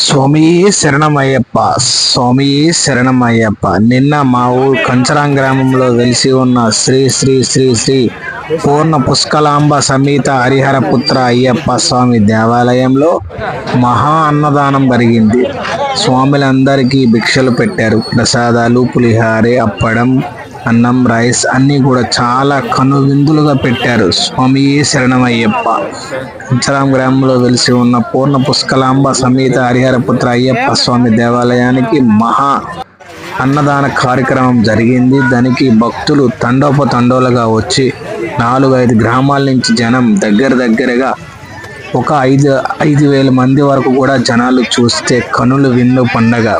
స్వామి శరణమయ్యప్ప స్వామి శరణమయ్యప్ప. నిన్న మా ఊరు కంచరాం గ్రామంలో వెలిసి ఉన్న శ్రీ శ్రీ శ్రీ శ్రీ పూర్ణ పుష్కలాంబ సమేత హరిహర పుత్ర అయ్యప్ప స్వామి దేవాలయంలో మహా అన్నదానం జరిగింది. స్వాములందరికీ భిక్షలు పెట్టారు. ప్రసాదాలు పులిహారే అప్పడం అన్నం రైస్ అన్నీ కూడా చాలా కనువిందులుగా పెట్టారు. స్వామి శరణమయ్యప్ప. ఇచ్చరాం గ్రామంలో వెలిసి ఉన్న పూర్ణ పుష్కలాంబ సమేత హరిహరపుత్ర అయ్యప్ప స్వామి దేవాలయానికి మహా అన్నదాన కార్యక్రమం జరిగింది. దానికి భక్తులు తండోపతండోలుగా వచ్చి నాలుగైదు గ్రామాల నుంచి జనం దగ్గర దగ్గరగా ఒక ఐదు ఐదు వేల మంది వరకు కూడా జనాలు చూస్తే కనులు విన్ను పండగ.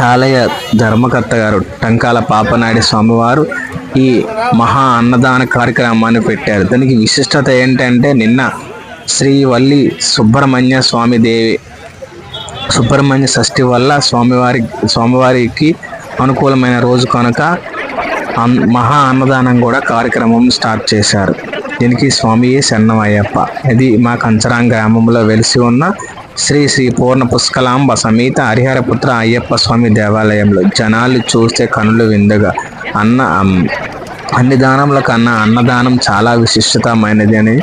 ఆలయ ధర్మకర్త గారు టంకాల పాపనాయుడు స్వామివారు ఈ మహా అన్నదాన కార్యక్రమాన్ని పెట్టారు. దానికి విశిష్టత ఏంటంటే నిన్న శ్రీ వల్లి సుబ్రహ్మణ్య స్వామి దేవి సుబ్రహ్మణ్య షష్ఠి వల్ల స్వామివారి స్వామివారికి అనుకూలమైన రోజు కనుక మహా అన్నదానం కూడా కార్యక్రమం స్టార్ట్ చేశారు. దీనికి స్వామి శరణమయ్యప్ప. ఇది మా కంచరాం గ్రామంలో వెలిసి ఉన్న శ్రీ శ్రీ పూర్ణ పుష్కలాంబ సమేత హరిహరపుత్ర అయ్యప్ప స్వామి దేవాలయంలో జనాలు చూస్తే కనులు విందుగా. అన్న అన్ని దానముల కన్నా అన్నదానం చాలా విశిష్టతమైనది అని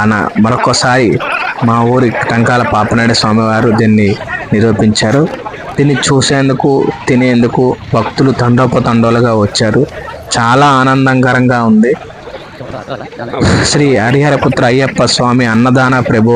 అన మరొకసారి మా ఊరి టంకాల పాపనాయుడు స్వామివారు దీన్ని నిరూపించారు. దీన్ని చూసేందుకు తినేందుకు భక్తులు తండోపతండోలుగా వచ్చారు. చాలా ఆనందకరంగా ఉంది. శ్రీ హరిహరపుత్ర అయ్యప్ప స్వామి అన్నదాన ప్రభు